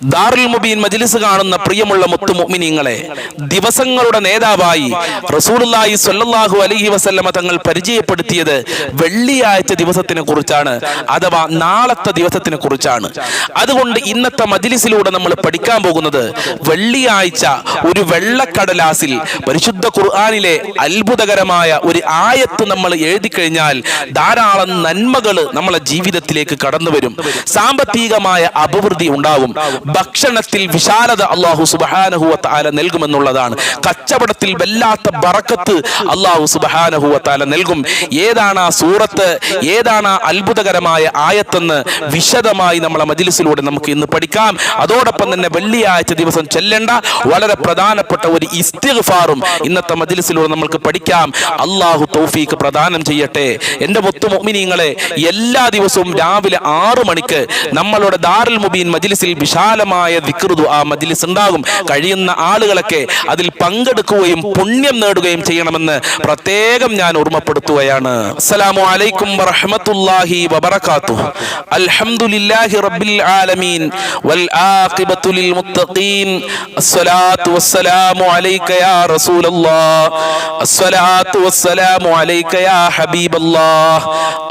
ദാറുൽ മുബീൻ മജ്ലിസ് കാണുന്ന പ്രിയമുള്ള മുത്തു മുഅ്മിനീങ്ങളെ ദിവസങ്ങളുടെ നേതാവായി റസൂലുള്ളാഹി സ്വല്ലല്ലാഹു അലൈഹി വസല്ലമ തങ്ങൾ പരിചയപ്പെടുത്തിയത് വെള്ളിയാഴ്ച ദിവസത്തിനെ കുറിച്ചാണ് അഥവാ നാളത്തെ ദിവസത്തിനെ കുറിച്ചാണ്. അതുകൊണ്ട് ഇന്നത്തെ മജ്ലിസിലൂടെ നമ്മൾ പഠിക്കാൻ പോകുന്നത് വെള്ളിയാഴ്ച ഒരു വെള്ളക്കടലാസിൽ പരിശുദ്ധ ഖുർആനിലെ അത്ഭുതകരമായ ഒരു ആയത്ത് നമ്മൾ എഴുതി കഴിഞ്ഞാൽ ധാരാളം നന്മകൾ നമ്മളെ ജീവിതത്തിലേക്ക് കടന്നു വരും സാമ്പത്തികമായ അഭിവൃദ്ധി ഉണ്ടാവും. ഭക്ഷണത്തിൽ വിശാലത അള്ളാഹു സുബഹാനഹുവത്താല നൽകുമെന്നുള്ളതാണ്. കച്ചവടത്തിൽ വല്ലാത്ത ബറക്കത്ത് അള്ളാഹു സുബഹാനഹുവത്താല നൽകും. ഏതാണ് ആ സൂറത്ത്? ഏതാണ് ആ അത്ഭുതകരമായ ആയത്തെന്ന് വിശദമായി നമ്മളെ മജിലിസിലൂടെ നമുക്ക് ഇന്ന് പഠിക്കാം. അതോടൊപ്പം തന്നെ വെള്ളിയാഴ്ച ദിവസം ചെല്ലേണ്ട വളരെ പ്രധാനപ്പെട്ട ഒരു ഇസ്തിഗ്ഫാറും ഇന്നത്തെ മജിലിസിലൂടെ നമുക്ക് പഠിക്കാം. അള്ളാഹു തൗഫീക്ക് പ്രദാനം ചെയ്യട്ടെ. എന്റെ മുത്തു മുഅ്മിനീങ്ങളെ എല്ലാ ദിവസവും രാവിലെ ആറു മണിക്ക് നമ്മളുടെ ദാറുൽ മുബീൻ മജിലിസിൽ വിശാലമായ വിക്രുതു ആ മജ്ലിസ് ഉണ്ടാകും കഴിയുന്ന ആളുകളൊക്കെ അതിൽ പങ്കെടുക്കുകയും പുണ്യം നേടുകയും ചെയ്യണമെന്ന് പ്രത്യേകം ഞാൻ ഓർമ്മപ്പെടുത്തുകയാണ്. അസ്സലാമു അലൈക്കും വറഹ്മത്തുള്ളാഹി വബറകാതുഹു. അൽഹംദുലില്ലാഹി റബ്ബിൽ ആലമീൻ. വൽ ആഖിബത്തു ലിൽ മുത്തഖീൻ. അസ്സലാത്തു വസ്സലാമു അലൈക യാ റസൂലല്ലാഹ്. അസ്സലാത്തു വസ്സലാമു അലൈക യാ ഹബീബല്ലാഹ്.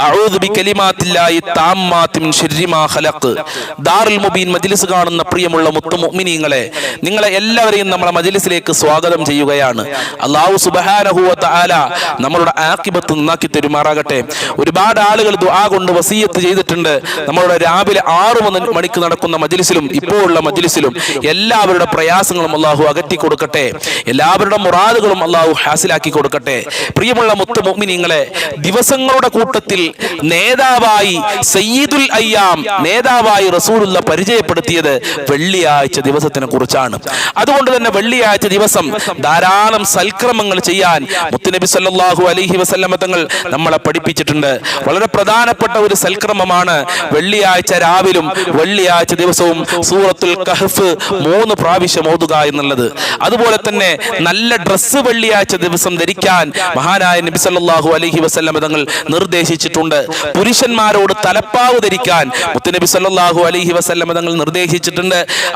അഊദു ബികലിമാത്തില്ലാഹി താമ്മാത്തി മിൻ ശർരി മാ ഖലഖ്. ദാറുൽ മുബീൻ മജ്ലിസ് കാണുന്ന പ്രിയമുള്ള മുത്തുമിനിങ്ങളെ നിങ്ങളെ എല്ലാവരെയും നമ്മളെ മജിലിസിലേക്ക് സ്വാഗതം ചെയ്യുകയാണ്. അള്ളാഹു സുബ്ഹാനഹു ആല നമ്മളുടെ ആക്കിബത്ത് നന്നാക്കി തരുമാറാകട്ടെ. ഒരുപാട് ആളുകൾ ദുആ കൊണ്ട് വസീയത്ത് ചെയ്തിട്ടുണ്ട്. നമ്മളുടെ രാവിലെ ആറു മണി- മണിക്ക് നടക്കുന്ന മജിലിസിലും ഇപ്പോൾ ഉള്ള മജ്ലിസിലും എല്ലാവരുടെ പ്രയാസങ്ങളും അള്ളാഹു അകറ്റി കൊടുക്കട്ടെ. എല്ലാവരുടെ മുറാദുകളും അള്ളാഹു ഹാസിലാക്കി കൊടുക്കട്ടെ. പ്രിയമുള്ള മുത്തു മുഗ്മിനിങ്ങളെ ദിവസങ്ങളുടെ കൂട്ടത്തിൽ നേതാവായി സയ്യിദുൽ അയ്യാം നേതാവായി റസൂലുള്ള പരിചയപ്പെടുത്തിയത് വെള്ളിയാഴ്ച ദിവസത്തിനെ കുറിച്ചാണ്. അതുകൊണ്ട് തന്നെ വെള്ളിയാഴ്ച ദിവസം ധാരാളം സൽക്രമങ്ങൾ ചെയ്യാൻ മുത്തുനബി സല്ലാഹു അലഹി വസല്ലമ തങ്ങൾ നമ്മളെ പഠിപ്പിച്ചിട്ടുണ്ട്. വളരെ പ്രധാനപ്പെട്ട ഒരു സൽക്രമമാണ് വെള്ളിയാഴ്ച രാവിലും വെള്ളിയാഴ്ച ദിവസവും സൂറത്തുൽ കഹഫ് മൂന്ന് പ്രാവശ്യം ഓതുക എന്നുള്ളത്. അതുപോലെ തന്നെ നല്ല ഡ്രസ്സ് വെള്ളിയാഴ്ച ദിവസം ധരിക്കാൻ മഹാനായ നബി സല്ലാഹു അലഹി വസല്ലമ തങ്ങൾ നിർദ്ദേശിച്ചിട്ടുണ്ട്. പുരുഷന്മാരോട് തലപ്പാവ് ധരിക്കാൻ മുത്തുനബി സല്ലാഹു അലഹി വസല്ലമ തങ്ങൾ നിർദ്ദേശിച്ചിട്ടുണ്ട്.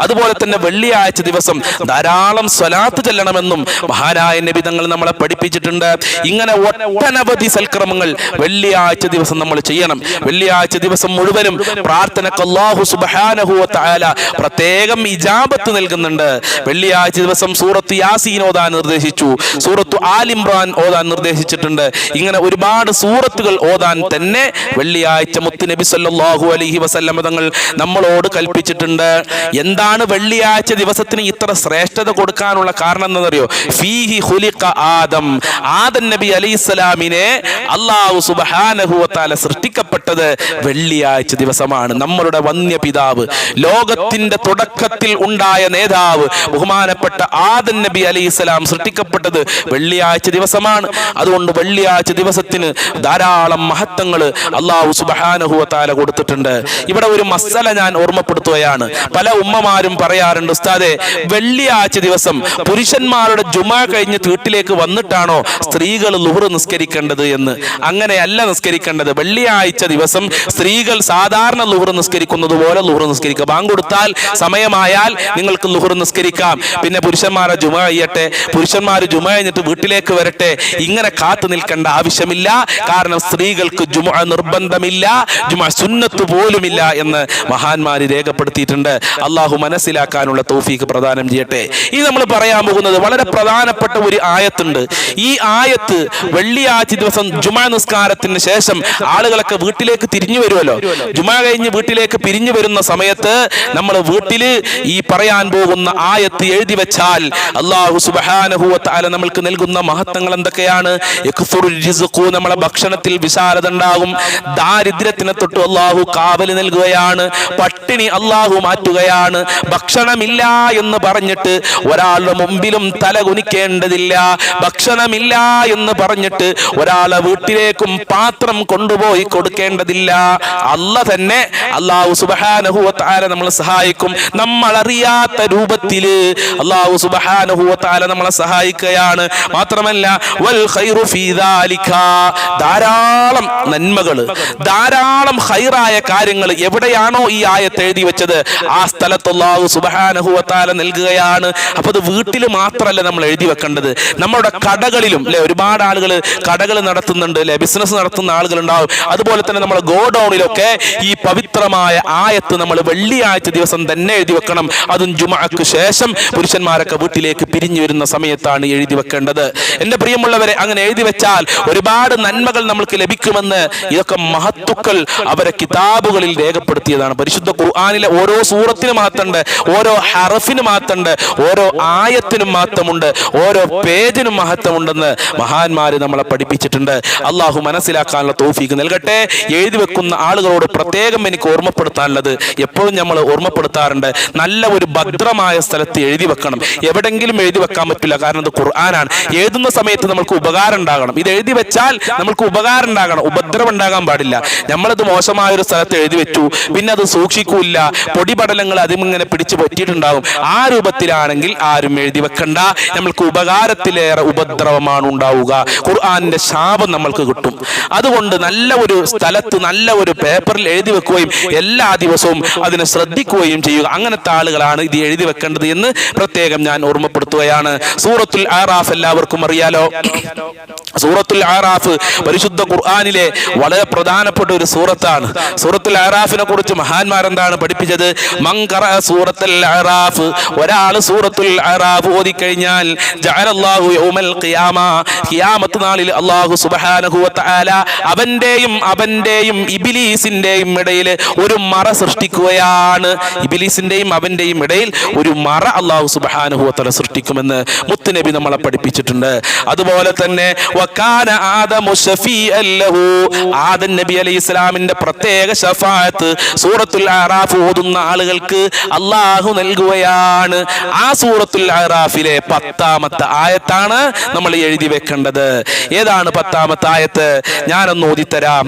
അതുപോലെ തന്നെ വെള്ളിയാഴ്ച ദിവസം ധാരാളം സ്വലാത്ത് ചെല്ലണമെന്നും മഹാനായ നബി തങ്ങൾ നമ്മളെ പഠിപ്പിച്ചിട്ടുണ്ട്. ഇങ്ങനെ ഒട്ടനവധി സൽക്രമങ്ങൾ വെള്ളിയാഴ്ച ദിവസം നമ്മൾ ചെയ്യണം. വെള്ളിയാഴ്ച ദിവസം മുഴുവനും പ്രാർത്ഥനക്ക് അല്ലാഹു സുബ്ഹാനഹു വ തആല പ്രത്യേകം ഇജാബത്ത് നൽകുന്നുണ്ട്. വെള്ളിയാഴ്ച ദിവസം സൂറത്ത് യാസീൻ ഓതാൻ നിർദ്ദേശിച്ചു. സൂറത്ത് ആലിംറാൻ ഓതാൻ നിർദ്ദേശിച്ചിട്ടുണ്ട്. ഇങ്ങനെ ഒരുപാട് സൂറത്തുകൾ ഓതാൻ തന്നെ വെള്ളിയാഴ്ച മുത്ത് നബി സല്ലല്ലാഹു അലൈഹി വസല്ലമതങ്ങൾ നമ്മളോട് കൽപ്പിച്ചിട്ടുണ്ട്. എന്താണ് വെള്ളിയാഴ്ച ദിവസത്തിന് ഇത്ര ശ്രേഷ്ഠത കൊടുക്കാനുള്ള കാരണം എന്നറിയോ? ഫീഹി ഹുലിഖ ആദം. ആദം നബി അല്ലാഹു സുബ്ഹാനഹു വ സൃഷ്ടിക്കപ്പെട്ടത് വെള്ളിയാഴ്ച ദിവസമാണ്. നമ്മളുടെ വന്യ പിതാവ് ലോകത്തിന്റെ തുടക്കത്തിൽ ഉണ്ടായ നേതാവ് ബഹുമാനപ്പെട്ട ആദൻ നബി അലൈഹിസ്സലാം സൃഷ്ടിക്കപ്പെട്ടത് വെള്ളിയാഴ്ച ദിവസമാണ്. അതുകൊണ്ട് വെള്ളിയാഴ്ച ദിവസത്തിന് ധാരാളം മഹത്വങ്ങൾ അള്ളാഹു സുബഹാനഹുവത്താല കൊടുത്തിട്ടുണ്ട്. ഇവിടെ ഒരു മസല ഞാൻ ഓർമ്മപ്പെടുത്തുകയാണ്. പല ഉമ്മമാരും പറയാറുണ്ട് ഉസ്താദെ വെള്ളിയാഴ്ച ദിവസം പുരുഷന്മാരുടെ ജുമ കഴിഞ്ഞ് വീട്ടിലേക്ക് വന്നിട്ടാണോ സ്ത്രീകൾ ലുഹർ നിസ്കരിക്കേണ്ടത് എന്ന്? അങ്ങനെയല്ല നിസ്കരിക്കേണ്ടത്. വെള്ളിയാഴ്ച ദിവസം സ്ത്രീകൾ സാധാരണ ലുഹർ നിസ്കരിക്കുന്നത് പോലെ ലുഹർ നിസ്കരിക്കുക. ബാങ്ക് കൊടുത്താൽ സമയമായാൽ നിങ്ങൾക്ക് ലുഹർ നിസ്കരിക്കാം. പിന്നെ പുരുഷന്മാരെ ജുമ ചെയ്യട്ടെ പുരുഷന്മാർ ജുമ കഴിഞ്ഞിട്ട് വീട്ടിലേക്ക് വരട്ടെ ഇങ്ങനെ കാത്തു നിൽക്കേണ്ട ആവശ്യമില്ല. കാരണം സ്ത്രീകൾക്ക് ജുമ നിർബന്ധമില്ല ജുമ സുന്നത്ത് പോലുമില്ല എന്ന് മഹാന്മാര് രേഖപ്പെടുത്തിയിട്ടുണ്ട്. അള്ളാഹു മനസ്സിലാക്കാനുള്ള തൗഫീക്ക് പ്രദാനം ചെയ്യട്ടെ. ഈ നമ്മൾ പറയാൻ പോകുന്നത് വളരെ പ്രധാനപ്പെട്ട ഒരു ആയത്തുണ്ട്. ഈ ആയത്ത് വെള്ളിയാഴ്ച ദിവസം ജുമാ നിസ്കാരത്തിന് ശേഷം ആളുകളൊക്കെ വീട്ടിലേക്ക് തിരിഞ്ഞു വരുമല്ലോ. ജുമാ കഴിഞ്ഞ് വീട്ടിലേക്ക് പിരിഞ്ഞു വരുന്ന സമയത്ത് നമ്മൾ വീട്ടിൽ ഈ പറയാൻ പോകുന്ന ആയത്ത് എഴുതി വെച്ചാൽ അള്ളാഹു തആല നമ്മൾക്ക് നൽകുന്ന മഹത്വങ്ങൾ എന്തൊക്കെയാണ്? നമ്മളെ ഭക്ഷണത്തിൽ വിശാലത ഉണ്ടാകും. ദാരിദ്ര്യത്തിനെ തൊട്ട് അള്ളാഹു കാവൽ നൽകുകയാണ്. പട്ടിണി അള്ളാഹു മാറ്റുകയാണ് ഭക്ഷണമില്ല എന്ന് പറഞ്ഞിട്ട് ഒരാളുടെ മുമ്പിലും തല കുനിക്കേണ്ടതില്ല. ഭക്ഷണമില്ല എന്ന് പറഞ്ഞിട്ട് ഒരാളെ വീട്ടിലേക്കും പാത്രം കൊണ്ടുപോയി കൊടുക്കേണ്ടതില്ല. അല്ല തന്നെ അള്ളാഹു സുബ്ഹാനഹു വ നമ്മളെ സഹായിക്കും. നമ്മൾ അറിയാത്ത രൂപത്തിൽ അള്ളാഹു സുബ്ഹാനഹു വ നമ്മളെ സഹായിക്കുകയാണ്. മാത്രമല്ല വൽ ഖൈറു ധാരാളം നന്മകൾ ധാരാളം ഹൈറായ കാര്യങ്ങൾ എവിടെയാണോ ഈ ആയത്ത് എഴുതി വെച്ചത്? ആ ആ സ്ഥലത്ത് സുബഹാനുഹുവത്താല നൽകുകയാണ്. അപ്പൊ അത് വീട്ടിൽ മാത്രമല്ല നമ്മൾ എഴുതി വെക്കേണ്ടത്? നമ്മുടെ കടകളിലും അല്ലെ ഒരുപാട് ആളുകൾ കടകൾ നടത്തുന്നുണ്ട് അല്ലെ ബിസിനസ് നടത്തുന്ന ആളുകൾ ഉണ്ടാവും അതുപോലെ തന്നെ നമ്മുടെ ഗോഡൌണിലൊക്കെ ഈ പവിത്രമായ ആയത്ത് നമ്മൾ വെള്ളിയാഴ്ച ദിവസം തന്നെ എഴുതി വെക്കണം. അതും ജുമാക്ക് ശേഷം പുരുഷന്മാരൊക്കെ വീട്ടിലേക്ക് പിരിഞ്ഞു വരുന്ന സമയത്താണ് എഴുതി വെക്കേണ്ടത്. എന്റെ പ്രിയമുള്ളവരെ അങ്ങനെ എഴുതി വെച്ചാൽ ഒരുപാട് നന്മകൾ നമ്മൾക്ക് ലഭിക്കുമെന്ന് ഇതൊക്കെ മഹത്തുക്കൾ അവരെ കിതാബുകളിൽ രേഖപ്പെടുത്തിയതാണ്. പരിശുദ്ധ ഖുർആാനിലെ ഓരോ സൂറത്തിനും മാത്തണ്ട് ഓരോ ഹറഫിന് മാത്തണ്ട് ഓരോ ആയത്തിനും മാത്തമുണ്ട് ഓരോ പേജിനും മഹത്വമുണ്ടെന്ന് മഹാന്മാര് നമ്മളെ പഠിപ്പിച്ചിട്ടുണ്ട്. അള്ളാഹു മനസ്സിലാക്കാനുള്ള തോഫീക്ക് നൽകട്ടെ. എഴുതി വെക്കുന്ന ആളുകളോട് പ്രത്യേകം എനിക്ക് ഓർമ്മപ്പെടുത്താനുള്ളത് എപ്പോഴും നമ്മൾ ഓർമ്മപ്പെടുത്താറുണ്ട് നല്ല ഒരു ഭദ്രമായ സ്ഥലത്ത് എഴുതി വെക്കണം. എവിടെങ്കിലും എഴുതി വെക്കാൻ പറ്റില്ല കാരണം അത് ഖുർആനാണ്. എഴുതുന്ന സമയത്ത് നമുക്ക് ഉപകാരം ഉണ്ടാകണം. ഇത് എഴുതി വെച്ചാൽ നമുക്ക് ഉപകാരം ഉണ്ടാകണം. ഉപദ്രവം ഉണ്ടാകാൻ പാടില്ല. നമ്മളത് മോശമായ ഒരു സ്ഥലത്ത് എഴുതി വെച്ചു പിന്നെ അത് സൂക്ഷിക്കൂല പൊടിപടലങ്ങൾ അതിങ്ങനെ പിടിച്ചു പറ്റിയിട്ടുണ്ടാകും. ആ രൂപത്തിലാണെങ്കിൽ ആരും എഴുതി വെക്കണ്ട. നമ്മൾക്ക് ഉപകാരത്തിലേറെ ഉപദ്രവമാണ് ഉണ്ടാവുക. ഖുർആാനിന്റെ ശാപം നമ്മൾക്ക് കിട്ടും. അതുകൊണ്ട് നല്ല ഒരു സ്ഥലത്ത് നല്ല ഒരു പേപ്പറിൽ എഴുതി വെക്കുകയും എല്ലാ ദിവസവും അതിനെ ശ്രദ്ധിക്കുകയും ചെയ്യുക. അങ്ങനത്തെ ആളുകളാണ് ഇത് എഴുതി വെക്കേണ്ടത് എന്ന് പ്രത്യേകം ഞാൻ ഓർമ്മപ്പെടുത്തുകയാണ്. സൂറത്തുൽ ആറാഫ് എല്ലാവർക്കും അറിയാലോ? സൂറത്തുൽ ആറാഫ് പരിശുദ്ധ ഖുർആാനിലെ വളരെ പ്രധാനപ്പെട്ട ഒരു സൂറത്താണ്. സൂറത്തുൽ ആറാഫിനെ കുറിച്ച് മഹാന്മാരെന്താണ് പഠിപ്പിച്ചത്? സൂറത്തുൽ ഒരാൾ സൂറത്തുൽ ഓതിക്കഴിഞ്ഞാൽ ജഅലല്ലാഹു യൗമൽ ഖിയാമ. അല്ലാഹു സുബ്ഹാനഹു അവന്റെയും അവന്റെയും ഇബ്ലീസിന്റെയും ഇടയിൽ ഒരു മറ സൃഷ്ടിക്കുകയാണ്. ഇബിലീസിന്റെയും അവന്റെയും ഇടയിൽ ഒരു മറ അല്ലാഹു സുബ്ഹാനഹു സൃഷ്ടിക്കുമെന്ന് മുത്തുനബി നമ്മളെ പഠിപ്പിച്ചിട്ടുണ്ട്. അതുപോലെ തന്നെ വകാന ആദമു ശഫീഅൻ ലഹു. നബി പ്രത്യേക ഷഫാഅത്ത് സൂറത്തുൽ അറാഫ് ഓതുന്ന ആളുകൾക്ക് അള്ളാഹു നൽകുകയാണ്. ആ സൂറത്തുൽ അറാഫിലെ പത്താമത്തെ ആയത്താണ് നമ്മൾ എഴുതി വെക്കേണ്ടത്. ഏതാണ് പത്താമത്തെ ആയത്ത്? ഞാനൊന്ന് ഓതിത്തരാം.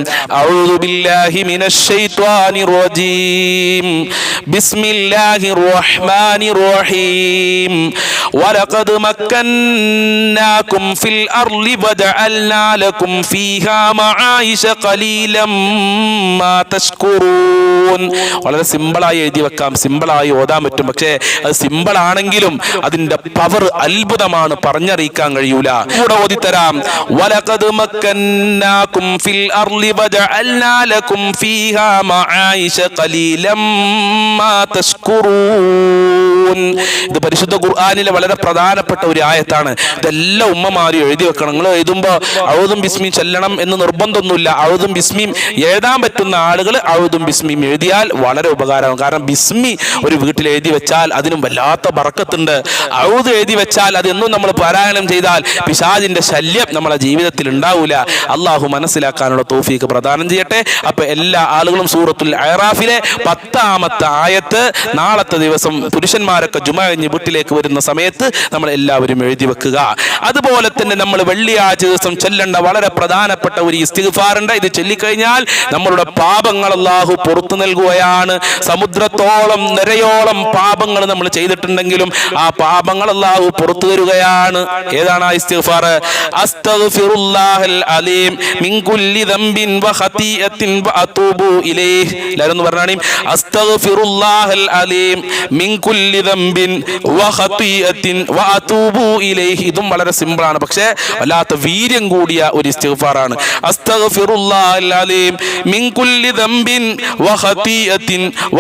ബിസ്മില്ലാഹിർ റഹ്മാനിർ റഹീം വലഖദ് മക്കന്നാകും ഫിൽ അർളി വജഅൽനാ ലക്കും ഫീഹാ മആയിശ ഖലീലം മാ തഷ്കുറൂൻ വളരെ എഴുതി വെക്കാം സിമ്പിളായി ഓതാൻ പറ്റും. പക്ഷേ അത് സിമ്പിൾ ആണെങ്കിലും അതിന്റെ പവർ അത്ഭുതമാണ്. പറഞ്ഞറിയിക്കാൻ കഴിയൂല. കൂടെ ഓതിത്തരാം. വലഖദ് ഫിൽ അർളി ഫീഹാ ഖലീലം മാ ഇത് പരിശുദ്ധ ഖുർആനിലെ വളരെ പ്രധാനപ്പെട്ട ഒരു ആയത്താണ്. ഇതെല്ലാം ഉമ്മമാരും എഴുതി വെക്കണം. നിങ്ങൾ എഴുതുമ്പോൾ ഔദും ബിസ്മി ചെല്ലണം എന്ന് നിർബന്ധമൊന്നുമില്ല. ഔദും ബിസ്മിയും എഴുതാൻ പറ്റുന്ന ആളുകൾ ഔദും ബിസ്മിയും എഴുതിയാൽ വളരെ ഉപകാരമാണ്. കാരണം ബിസ്മി ഒരു വീട്ടിൽ എഴുതി വെച്ചാൽ അതിനും വല്ലാത്ത ബറക്കത്തുണ്ട് ഔദ് എഴുതി വെച്ചാൽ അതെന്നും നമ്മൾ പാരായണം ചെയ്താൽ പിശാജിന്റെ ശല്യം നമ്മളെ ജീവിതത്തിൽ ഉണ്ടാവൂല. അള്ളാഹു മനസ്സിലാക്കാനുള്ള തോഫീക്ക് പ്രദാനം ചെയ്യട്ടെ. അപ്പൊ എല്ലാ ആളുകളും സൂറത്തുൽ അയറാഫിലെ പത്താമത്തെ ആയത്ത് നാളത്തെ ദിവസം പുരുഷന്മാരൊക്കെ ജുമ കഴിഞ്ഞ് വീട്ടിലേക്ക് വരുന്ന സമയത്ത് നമ്മൾ എല്ലാവരും എഴുതി വെക്കുക. അതുപോലെ തന്നെ നമ്മൾ വെള്ളിയാഴ്ച ദിവസം ചെല്ലേണ്ട വളരെ പ്രധാനപ്പെട്ട ഒരു ഇസ്തിഗ്ഫാറുണ്ട്. ഇത് ചൊല്ലിക്കഴിഞ്ഞാൽ നമ്മളുടെ പാപങ്ങൾ അള്ളാഹു പുറത്തു നൽകുകയാണ്. സമുദ്രത്തോളം നിരയോളം പാപങ്ങൾ നമ്മൾ ചെയ്തിട്ടുണ്ടെങ്കിലും ആ പാപങ്ങൾ പുറത്തു തരുകയാണ്. ഏതാണ് ആ ഇസ്തിഗ്ഫാർ അസ്തഗ്ഫിറുല്ലാഹൽ അലീം മിൻ കുല്ലി ദംബിൻ വ വ ഇലൈഹി. അസ്തഗ്ഫിറുല്ലാഹൽ അലീം മിൻ കുല്ലി ദംബിൻ വ വ ഇലൈഹി. ഇതും വളരെ സിമ്പിൾ ആണ് പക്ഷേ വല്ലാത്ത വീര്യം കൂടിയ ഒരു ഇസ്തിഫാറാണ് അസ്തഗ്ഫിറുല്ലാഹൽ അലീം മിൻ കുല്ലി ദംബിൻ വ ഖതീഅത്തിൻ വ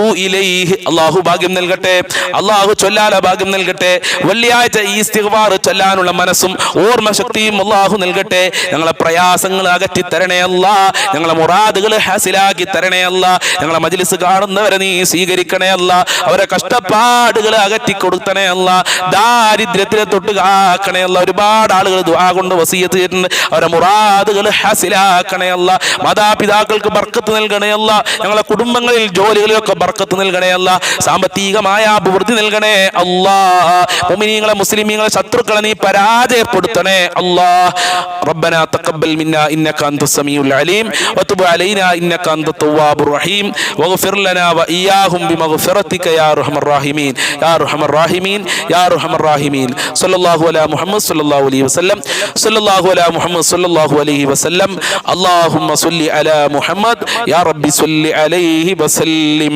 അല്ലാഹു ഭാഗ്യം നൽകട്ടെ. അള്ളാഹു ചൊല്ലാല ഭാഗ്യം നൽകട്ടെ. വെള്ളിയാഴ്ച ഈ ഇസ്തിഗ്ഫാർ ചൊല്ലാനുള്ള മനസ്സും ഓർമ്മശക്തിയും അള്ളാഹു നൽകട്ടെ. ഞങ്ങളെ പ്രയാസങ്ങൾ അകറ്റി തരണേ അല്ല. ഞങ്ങളെ മുറാദുകൾ ഹാസിലാക്കി തരണേ അല്ല. ഞങ്ങളെ മജ്ലിസ് കാണുന്നവരെ നീ സ്വീകരിക്കണേ അല്ല. അവരെ കഷ്ടപ്പാടുകൾ അകറ്റി കൊടുത്തണേ അല്ല. ദാരിദ്ര്യത്തിലെ തൊട്ട് കാക്കണേ അല്ല. ഒരുപാട് ആളുകൾ ദുആ കൊണ്ട് വസീയത്ത് ചെയ്തിട്ടുണ്ട്. അവരെ മുറാദുകൾ ഹാസിലാക്കണേ അല്ല. മാതാപിതാക്കൾക്ക് ബർക്കത്ത് നൽകണേ അല്ല. ഞങ്ങളെ കുടുംബങ്ങളിൽ ജോലികളിലൊക്കെ ബർക്കത്ത് നൽകണേ അല്ല സാമ്പത്തികമായ അഭിവൃദ്ധി നൽകണേ അല്ലാ മുഅ്മിനീങ്ങളെ മുസ്ലിമീങ്ങളെ ശത്രുക്കളെ നീ പരാജയപ്പെടുത്തണേ അല്ലാ ربنا تقبل منا انك انت السميع العليم وتب علينا انك انت التواب الرحيم واغفر لنا واياهم بمغفرتك يا ارحم الراحمين الراحمين يا ارحم الراحمين يا ارحم الراحمين صلى الله على محمد صلى الله عليه وسلم صلى الله على محمد صلى الله عليه وسلم اللهم صل على محمد يا رب صل عليه وسلم